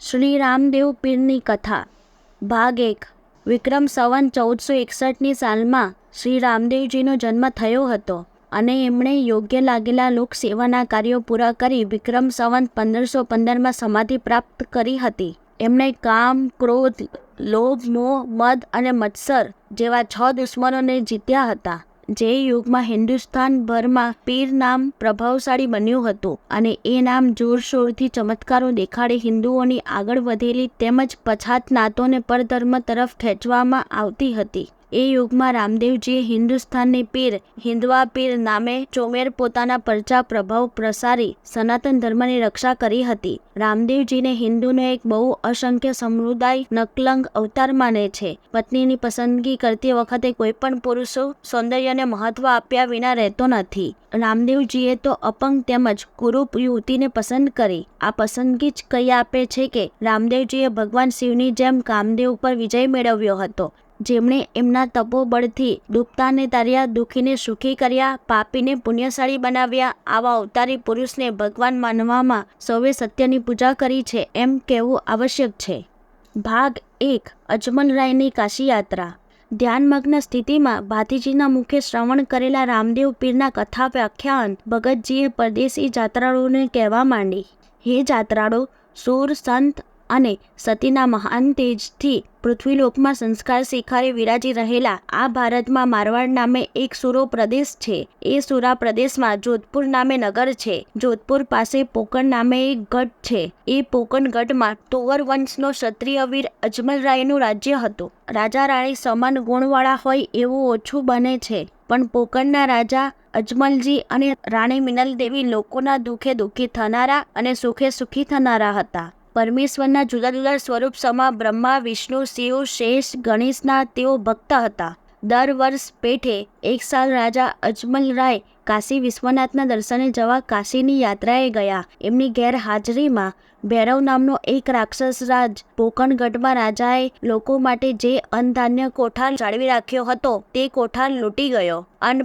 શ્રી રામદેવ પીરની કથા. ભાગ એક. વિક્રમ સંવન ચૌદસો એકસઠની સાલમાં શ્રી રામદેવજીનો જન્મ થયો હતો અને એમણે યોગ્ય લાગેલા લોક સેવાના કાર્યો પૂરા કરી વિક્રમ સંવત પંદરસો પંદરમાં સમાધિ પ્રાપ્ત કરી હતી. એમણે કામ, ક્રોધ, લોભ, મોહ, મદ અને મત્સર જેવા છ દુશ્મનોને જીત્યા હતા. જે યુગમાં હિન્દુસ્તાનભરમાં પીર નામ પ્રભાવશાળી બન્યું હતું અને એ નામ જોરશોરથી ચમત્કારો દેખાડી હિન્દુઓની આગળ વધેલી તેમજ પછાત નાતોને પરધર્મ તરફ ખેંચવામાં આવતી હતી. એ યુગમાં રામદેવજીએ હિન્દુસ્તાનની પીર હિન્દવા પીર નામે ચોમેર પોતાના પરચા પ્રભાવ પ્રસારી સનાતન ધર્મની રક્ષા કરી હતી. રામદેવજીને હિન્દુનો એક બહુ અસંખ્ય સમુદાય નકલંગ અવતાર માને છે. પત્નીની પસંદગી કરતી વખતે કોઈ પણ પુરુષો સૌંદર્યને મહત્વ આપ્યા વિના રહેતો નથી. રામદેવજીએ તો અપંગ તેમજ કુરૂપ યુવતીને પસંદ કરી. આ પસંદગી જ કહી આપે છે કે રામદેવજીએ ભગવાન શિવની જેમ કામદેવ ઉપર વિજય મેળવ્યો હતો. જેમણે એમના તપોબળથી ડૂબતાને તાર્યા, દુઃખીને સુખી કર્યા, પાપીને પુણ્યશાળી બનાવ્યા, આવા અવતારી પુરુષને ભગવાન માનવામાં સૌએ સત્યની પૂજા કરી છે એમ કહેવું આવશ્યક છે. ભાગ એક અજમલરાયની કાશી યાત્રા ધ્યાનમગ્ન સ્થિતિમાં ભાતીજીના મુખે શ્રવણ કરેલા રામદેવ પીરના કથા વ્યાખ્યાન ભગતજીએ પરદેશી જાત્રાળુઓને કહેવા માંડી. હે જાત્રાળુ, સૂર, સંત અને સતીના મહાન તેજથી પૃથ્વીલોકમાં સંસ્કાર શિખારે વિરાજી રહેલા આ ભારતમાં મારવાડ નામે એક સુરો પ્રદેશ છે. એ સુરા પ્રદેશમાં જોધપુર નામે નગર છે. જોધપુર પાસે પોકણ નામે એક ગઢ છે. એ પોકણ ગઢમાં તોવર વંશનો ક્ષત્રિય વીર અજમલરાયનું રાજ્ય હતું. રાજા રાણી સમાન ગુણવાળા હોય એવું ઓછું બને છે. પણ પોકણના રાજા અજમલજી અને રાણી મિનલ દેવી લોકોના દુઃખે દુઃખી થનારા અને સુખે સુખી થનારા હતા. પરમેશ્વરના જુદા જુદા સ્વરૂપ સમા બ્રહ્મા વિષ્ણુ શિવ શેષ ગણેશના તેઓ ભક્ત હતા. દર વર્ષ પેઠે એક સાલ રાજા અજમલરાય કાશી વિશ્વનાથના દર્શને જવા કાશીની યાત્રાએ ગયા. એમની ગેરહાજરીમાં ભૈરવ નામનો એક રાક્ષસ રાજ પોકણગઢમાં રાજાએ લોકો માટે જે અન્નધાન્ય કોઠાર જાળવી રાખ્યો હતો તે કોઠાર લૂંટી ગયો. અન્ન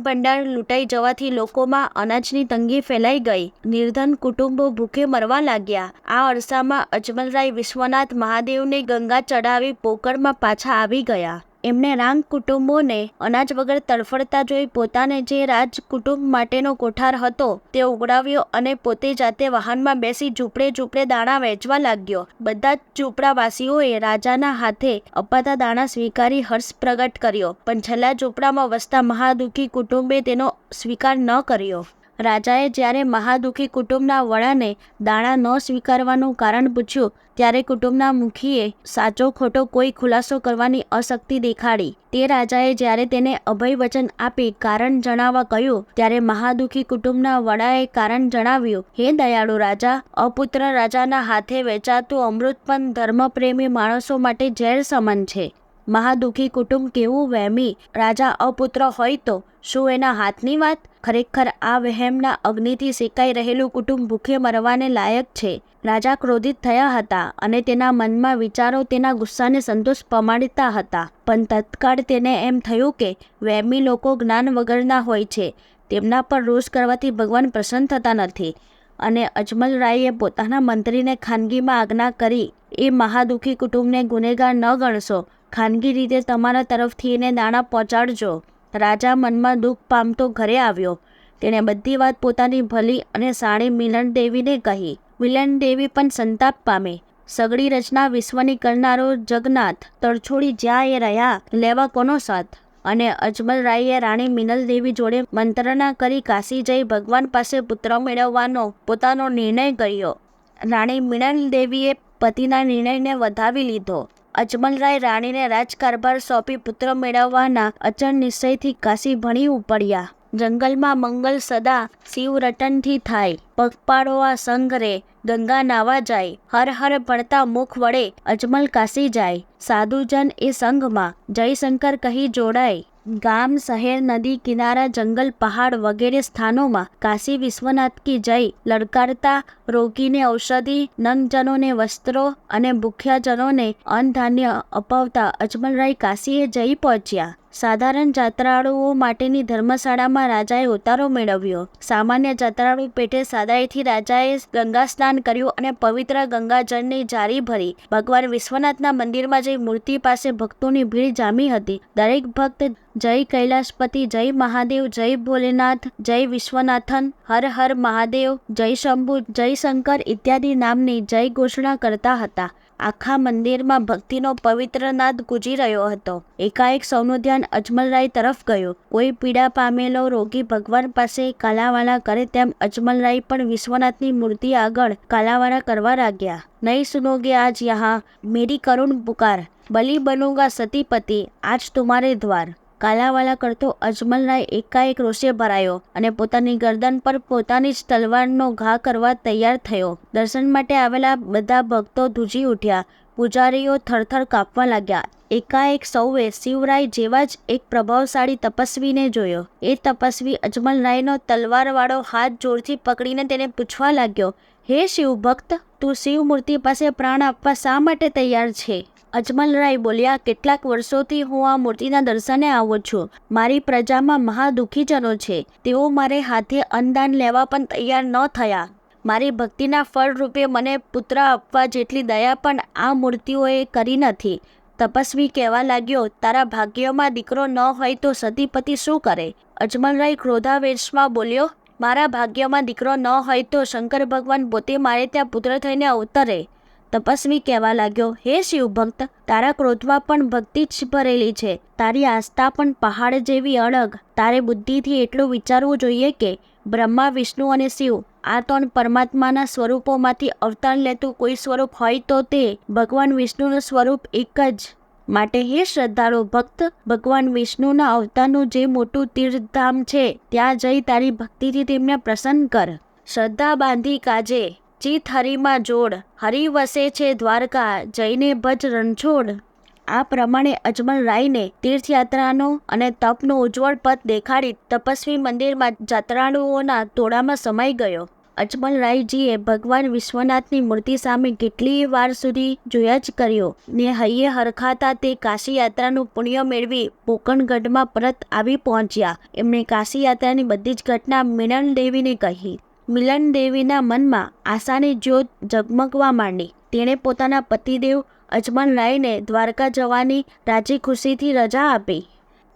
લૂંટાઈ જવાથી લોકોમાં અનાજની તંગી ફેલાઈ ગઈ. નિર્ધન કુટુંબો ભૂખે મરવા લાગ્યા. આ અરસામાં અજમલરાય વિશ્વનાથ મહાદેવને ગંગા ચડાવી પોકળમાં પાછા આવી ગયા. એમણે રાંગ કુટુંબોને અનાજ વગર તડફડતા જોઈ પોતાને જે રાજ કુટુંબ માટેનો કોઠાર હતો તે ઉગડાવ્યો અને પોતે જાતે વાહનમાં બેસી ઝૂંપડે ઝૂંપડે દાણા વેચવા લાગ્યો. બધા જ ઝૂંપડાવાસીઓએ રાજાના હાથે અપાતા દાણા સ્વીકારી હર્ષ પ્રગટ કર્યો, પણ છેલ્લા ઝૂંપડામાં વસતા મહાદુખી કુટુંબે તેનો સ્વીકાર ન કર્યો. રાજાએ જ્યારે મહાદુખી કુટુંબના વડાને દાણા ન સ્વીકારવાનું કારણ પૂછ્યું, ત્યારે કુટુંબના મુખીએ સાચો ખોટો કોઈ ખુલાસો કરવાની અશક્તિ દેખાડી. તે રાજાએ જ્યારે તેને અભય વચન આપી કારણ જણાવવા કહ્યું, ત્યારે મહાદુખી કુટુંબના વડાએ કારણ જણાવ્યું, હે દયાળુ રાજા, અપુત્ર રાજાના હાથે વેચાતું અમૃત પણ ધર્મપ્રેમી માણસો માટે ઝેર સમાન છે. મહાદુખી કુટુંબ કેવું વહેમી રાજા અપુત્ર હોય તો શું એના હાથની વાત? ખરેખર આ વહેમના અગ્નિથી શેકાઈ રહેલું કુટુંબ ભૂખે મરવાને લાયક છે. રાજા ક્રોધિત થયા હતા અને તેના મનમાં વિચારો તેના ગુસ્સાને સંતોષ પમાડતા હતા. પણ તત્કાળ તેને એમ થયું કે વહેમી લોકો જ્ઞાન વગરના હોય છે. તેમના પર રોષ કરવાથી ભગવાન પ્રસન્ન થતા નથી અને અજમલ રાયે પોતાના મંત્રીને ખાનગીમાં આજ્ઞા કરી, એ મહાદુખી કુટુંબને ગુનેગાર ન ગણશો. ખાનગી રીતે તમારા તરફથી એને દાણા પહોંચાડજો. રાજા મનમાં દુઃખ પામતો ઘરે આવ્યો. તેણે બધી વાત પોતાની ભલી અને સાણી મિલન દેવીને કહી. મિલન દેવી પણ સંતાપ પામે. સગડી રચના વિશ્વની કરનારો જગન્નાથ તરછોડી જ્યાં એ રહ્યા, લેવા કોનો સાથ? અને અજમલ રાયે રાણી મિનલ દેવી જોડે મંત્રણા કરી કાશી જઈ ભગવાન પાસે પુત્ર મેળવવાનો પોતાનો નિર્ણય કર્યો. રાણી મિનલ દેવીએ પતિના નિર્ણયને વધાવી લીધો. અજમલરાય રાણીને રાજકારભાર સોંપી પુત્ર મેળવવાના અચળ નિશ્ચયથી કાશી ભણી ઉપડ્યા. જંગલમાં મંગલ સદા શિવ રટનથી થાય. પગપાળો આ સંઘ રે ગંગા નાવા જાય. હર હર ભણતા મુખ વડે અજમલ કાશી જાય. સાધુજન એ સંઘમાં જયશંકર કહી જોડાય. ગામ, શહેર, નદી, કિનારા, જંગલ, પહાડ વગેરે સ્થાનોમાં કાશી વિશ્વનાથ કી જય લડકારતા, રોગીને ઔષધિ, નંગજનોને વસ્ત્રો અને ભૂખ્યાજનોને અન્ન ધાન્ય અપાવતા અજમલરાય કાશીએ જઈ પહોંચ્યા. સાધારણ જાત્રાળુઓ માટેની ધર્મશાળામાં રાજાએ ઉતારો મેળવ્યો. સામાન્ય જાત્રાળુ પેટે સાદાઈથી રાજાએ ગંગા સ્નાન કર્યું અને પવિત્ર ગંગાજળની જારી ભરી. ભગવાન વિશ્વનાથના મંદિરમાં જઈ મૂર્તિ પાસે ભક્તોની ભીડ જામી હતી. દરેક ભક્ત જય કૈલાશપતિ જય મહાદેવ, જય ભોલેનાથ, જય વિશ્વનાથન, હર હર મહાદેવ, જય શંભુ, જય શંકર ઇત્યાદિ નામની જય ઘોષણા કરતા હતા. આખા મંદિરમાં ભક્તિનો પવિત્ર નાદ ગુજી રહ્યો હતો. એકાએક સૌનું ધ્યાન અજમલરાય તરફ ગયું. કોઈ પીડા પામેલો રોગી ભગવાન પાસે કાલાવાલા કરે તેમ અજમલરાય પણ વિશ્વનાથની મૂર્તિ આગળ કાલાવાલા કરવા લાગ્યા. નહીં સુનોગે આજ યહાં. મેરી કરુણ પુકાર. બલી બનુંગા સતીપતિ. આજ તુમારે દ્વાર. કાલાવાલા કરતો અજમલરાય એકાએક રોષે ભરાયો અને પોતાની ગરદન પર પોતાની જ તલવારનો ઘા કરવા તૈયાર થયો. દર્શન માટે આવેલા બધા ભક્તો ધ્રુજી ઉઠ્યા. પૂજારીઓ થરથર કાપવા લાગ્યા. એકાએક સૌએ શિવરાય જેવા જ એક પ્રભાવશાળી તપસ્વીને જોયો. એ તપસ્વી અજમલરાયનો તલવારવાળો હાથ જોરથી પકડીને તેને પૂછવા લાગ્યો, હે શિવભક્ત, તું શિવ મૂર્તિ પાસે પ્રાણ આપવા શા માટે તૈયાર છે? અજમલરાય બોલ્યા, કેટલાક વર્ષોથી હું આ મૂર્તિના દર્શને આવું છું. મારી પ્રજામાં મહાદુખીજનો છે. તેઓ મારે હાથે અન્નદાન લેવા પણ તૈયાર ન થયા. મારી ભક્તિના ફળ રૂપે મને પુત્ર આપવા જેટલી દયા પણ આ મૂર્તિઓએ કરી નથી. તપસ્વી કહેવા લાગ્યો, તારા ભાગ્યમાં દીકરો ન હોય તો સતીપતિ શું કરે? અજમલરાય ક્રોધાવેશમાં બોલ્યો, મારા ભાગ્યમાં દીકરો ન હોય તો શંકર ભગવાન પોતે મારે ત્યાં પુત્ર થઈને અવતરે. તપસ્વી કહેવા લાગ્યો, હે શિવભક્ત તારા ક્રોધમાં પણ ભક્તિ જ ભરેલી છે. તારી આસ્થા પણ પહાડ જેવી અડગ. તારે બુદ્ધિથી એટલું વિચારવું જોઈએ કે, બ્રહ્મા, વિષ્ણુ અને શિવ, આ ત્રણ પરમાત્માના સ્વરૂપોમાંથી અવતાર લેતું કોઈ સ્વરૂપ હોય તો તે, ભગવાન વિષ્ણુનું સ્વરૂપ એક જ. માટે હે શ્રદ્ધાળુ ભક્ત, ભગવાન વિષ્ણુના અવતારનું જે મોટું તીર્થધામ છે, ત્યાં જઈ તારી ભક્તિથી તેમને પ્રસન્ન કર. શ્રદ્ધા બાંધી કાજે. ચિત હરિમાં જોડ. હરિ વસે છે દ્વારકા, જઈને ભજ રણછોડ. આ પ્રમાણે અજમલ રાયને તીર્થયાત્રાનો અને તપનો ઉજ્જવળ પથ દેખાડી તપસ્વી મંદિરમાં જાત્રાળુઓના ટોળામાં સમાઈ ગયો. અજમલ રાયજીએ ભગવાન વિશ્વનાથની મૂર્તિ સામે કેટલીય વાર સુધી જોયા જ કર્યો. ને હૈયે હરખાતા તે કાશી યાત્રાનું પુણ્ય મેળવી પોકણગઢમાં પરત આવી પહોંચ્યા. એમણે કાશી યાત્રાની બધી જ ઘટના મિનલ દેવીને કહી. મિલન દેવીના મનમાં આશાની જ્યોત ઝગમગવા માંડી. તેણે પોતાના પતિદેવ અજમલ રાયને દ્વારકા જવાની રાજી ખુશીથી રજા આપી.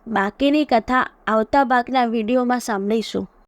બાકીની કથા આવતા ભાગના વિડીયોમાં સાંભળીશું.